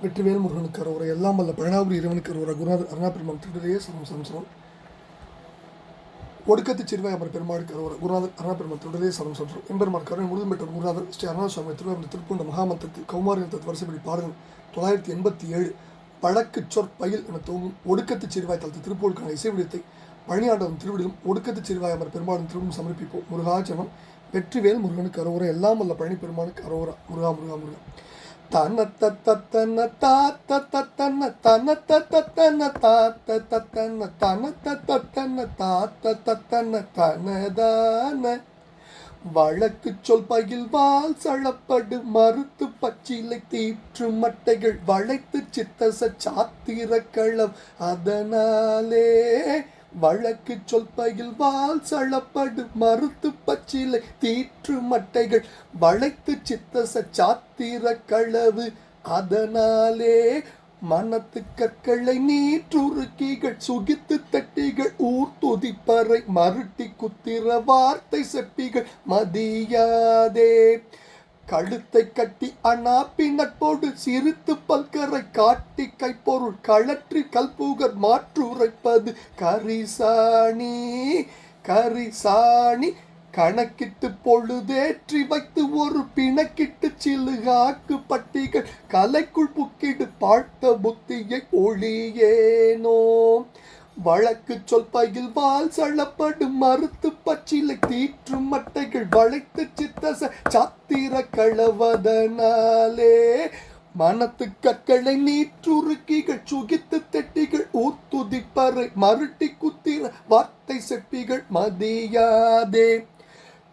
வெற்றிவேல் முருகனுக்கு அரோரை எல்லாம் வல்ல பழனாபுரி இறைவனுக்கு அரோரா குருநாதர் அருணாபெருமான் திருடரே சரம் சம்சரம் ஒடுக்கத்து சிறுவாய் அமர் பெருமாளுக்கு அரோரா குருநாதர் அருணாபெருமான் திருடரே சரம் சம்சரம் எம்பெருமான் கருணை முழுதும் பெற்ற குருநாதர் ஸ்ரீ அருணா சுவாமி திருவாரூர் திருப்பூண்ட மகாமந்திரத்தில் கௌமாரியன் தத் வருஷப்படி பாடல் தொள்ளாயிரத்தி எண்பத்தி ஏழு பழக்கு சொற்பயில் என தோங்கும் ஒடுக்கத்து சிறுவாய் தளத்து திருப்பூருக்கான இசைவிடத்தை பழனியாண்டவன் திருவிடிலும் ஒடுக்கத்து சிறுவாய் அமர் பெருமாளும் திருவிடும் சமர்ப்பிப்போம். முருகாச்சனம் வெற்றிவேல் முருகனுக்கு அரோரா எல்லாம் வல்ல பழனி பெருமானுக்கு அரோரா முருகா முருகா முருகா. தன தத்தன தாத்த தத்தன தன தத்தன தாத்த தத்தன தன தத்தன தாத்த தத்தன தனதான வழக்கு சொல் பகில்வால் சழப்படு மறுத்து பச்சிலை தீற்று மட்டைகள் வளைத்து சித்தச சாத்திர களம் அதனாலே வழக்கு சொல் பகில்வால் சளப்படு மறுத்து பச்சிலை தீற்று மட்டைகள் வளைத்து சித்தச சாத்திர களவு. அதனாலே மனத்து கற்களை நீற்றுருக்கிகள் சுகித்து தட்டிகள் ஊர் துதிப்பறை மருட்டி குத்திர வார்த்தை செப்பிகள் மதியாதே. கழுத்தை கட்டி அனாப்பி நட்போடு சிரித்து பல்கரை காட்டி கைப்பொருள் களற்றி கல்பூகர் மாற்றுரைப்பது. கரிசாணி கரிசாணி கணக்கிட்டு பொழுதேற்றி வைத்து ஒரு பிணக்கிட்டு சிலுகாக்கு பட்டிகள். கலைக்குள் புக்கிடு பார்த்த புத்தியை ஒளியேனோ வழக்கு சொல் பகில்வால் சழப்படும் மறுத்து பச்சிலை தீற்றும் மட்டைகள் வளைத்து சித்தச சாத்திர களவதனாலே மனத்து கற்களை நீற்றுருக்கிகள் சுகித்து தெட்டிகள் ஊத்துதிப்பறை மருட்டி குத்திர வார்த்தை செப்பிகள் மதியாதே.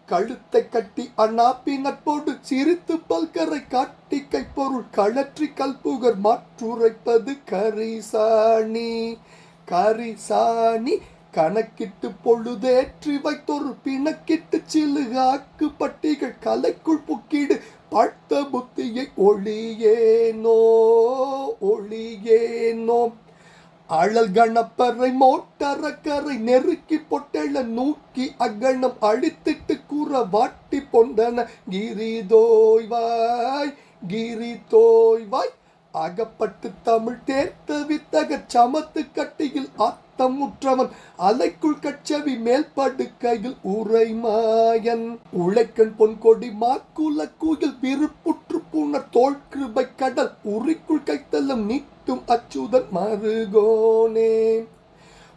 கழுத்தை கட்டி அண்ணாப்பி நட்போடு சிரித்து பல்கரை காட்டி கைப்பொருள் களற்றி கல்புகர் மாற்றுரைப்பது கரிசாணி. கரிசாணி கணக்கிட்டு பொழுதேற்றி வைத்தொரு பிணக்கிட்டு சிலுகாக்கு பட்டிகள் கலைக்குள் புக்கிடு. பட்ட புத்தியை ஒளியேனோ ஒளியேனோ. அழல் கணப்பறை மோட்டரக்கரை நெருக்கி பொட்டெழ நூக்கி அகணம் அழித்திட்டு கூற வாட்டி பொந்தன. கிரி தோய்வாய் கிரி தோய்வாய் அகப்பட்டு தமிழ் தேர்த்த வித்தக சமத்து கட்டியில் அத்தமுற்றவன் அலைக்குள் கச்சவி உரை மாயன். உரைமாயன் பொன் பொன்கொடி மாக்குல கூயில் விருப்புற்று பூணர் தோல் கிருபை கடல். உரிக்குள் கைத்தல்லம் நீட்டும் அச்சுதன் மருகோனே.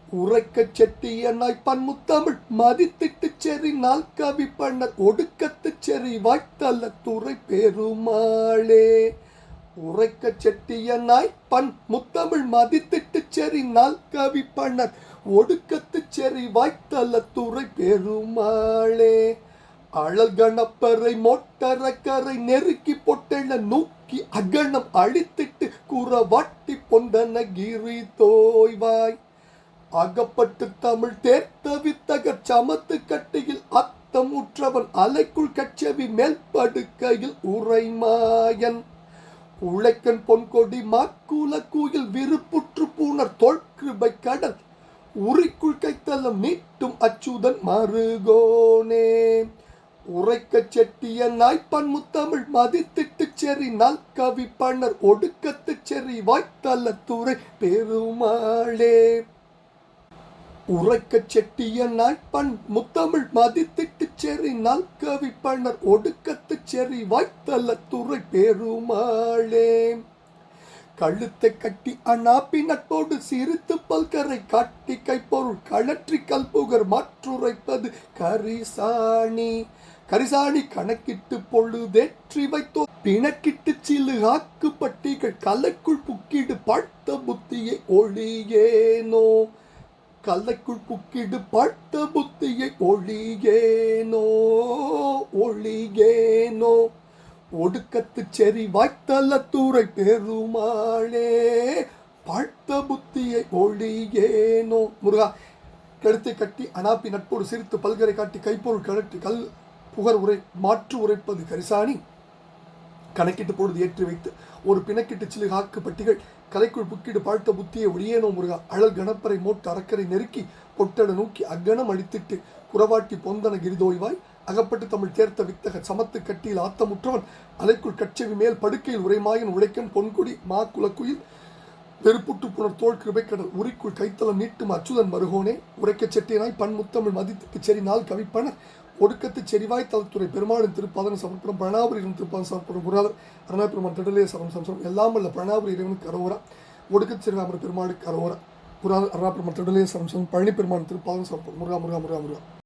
உரைக்க செட்டியனாய் பன்முத்தமிழ் மதித்திட்டு செறி நாள் கவி பண்ண ஒடுக்கத்து செறி வாய்த்தல்ல துறை பெருமாளே. உரைக்க செட்டியனாய் பன் முத்தமிழ் மதித்திட்டு செறி நாள் கவி பண்ணர். ஒடுக்கத்து செறி வாய்த்தல்ல துறை பெருமாளே. அழல் கணப்பறை மொட்டரக்கரை நெருக்கி பொட்டெண்ண நூக்கி அகணம் அழித்திட்டு கூற வாட்டி பொந்தன கிரி தோய்வாய். அகப்பட்டு தமிழ் தேர்த்தவித்தக சமத்து கட்டியில் அத்தம் உற்றவன் அலைக்குள் கச்சவி மேல் படுக்கையில் உரைமாயன். உழைக்கன் பொன்கொடி மாக்கூல கூயில் விருப்புற்று பூணர் தோற்கிருபை கடல். உரிக்குள் கைத்தலம் நீட்டும் அச்சுதன் மருகோனே உரைக்க செட்டிய நாய்ப்பன் முத்தமிழ் மதித்திட்டு செறி நல் கவி பண்ணர் ஒடுக்கத்து செறி வாய்த்தல்ல துறை பெருமாளே. உரைக்க செட்டிய நாய்ப்பன் முத்தமிழ் மதித்திட்டு செறி நல்கவி பண்ணர் ஒடுக்கத்து செறி வாய்த்தல்ல துறை பெருமாளே. கழுத்தை கட்டி அண்ணாப்பி நட்போடு சிரித்து பல்கரை காட்டி கைப்பொருள் கழற்றி கல்புகர் மாற்றுரைப்பது கரிசாணி. கரிசாணி கணக்கிட்டு பொழுதேற்றி வைத்தோ பிணக்கிட்டு சிலு ஆக்கு பட்டிகள் கலைக்குள் புக்கிடு பட்ட புத்தியை ஒளியேனோ கல்லைக்குள் புக்கிடு பட்ட புத்தியை ஒளியேனோ ஒளியேனோ ஒடுக்கத்து செறி வாய்த்தல்ல தூரை பெருமாளே பட்ட புத்தியை ஒளியேனோ முருகா கழுத்தை கட்டி அனாப்பி நட்போடு சிரித்து பல்கரை காட்டி கைப்பொருள் கழற்றி கல் புகர் உரை மாற்று உரைப்பது கரிசாணி. கணக்கிட்டு பொழுது ஏற்றி வைத்து ஒரு பிணக்கிட்டு சிலு காக்கு பட்டிகள் கலைக்குள் புக்கிடு பாழ்த்த புத்தியை ஒளியேனோ முருகா அழல் கணப்பறை மோட்டு அறக்கரை நெருக்கி பொட்டட நோக்கி அக்கணம் அடித்திட்டு குறவாட்டி பொந்தன கிரிதோய்வாய் அகப்பட்டு தமிழ் தேர்த்த வித்தக சமத்து கட்டியில் ஆத்தமுற்றவன் அலைக்குள் கட்சவி மேல் படுக்கையில் உரைமாயன் உழைக்கன் பொன்குடி மா குலக்குயில் வெறுப்புட்டு புனர் தோல் கிருபைக்கடல் உரிக்குள் கைத்தளம் நீட்டும் அச்சுதன் மருகோனே உரைக்கச் செட்டியனாய் பன்முத்தமிழ் மதித்துக்கு செறி நாள் கவிப்பனர் ஒடுக்கத்து செறிவாய் தலத்துறை பெருமாளின் திருப்பாதன சமர்ப்பணம் பிரணாபுரியின் திருப்பாதன சமர்ப்பணம் குருநாதர் அருணாபெருமான் திடலே சரம் சம்சம் எல்லாம் இல்லை பிரணாபுரி இறைவன் கரோரா ஒடுக்கத்து ஒடுக்கச் செறிவாமர் பெருமாளுக்கு அரோரா குருநாதர் அருணாபெருமான் திடலே சரம் சம் பழனி பெருமான் திருப்பாதன சமர்ப்பணம். முருகா முருகா முருகா முருகா.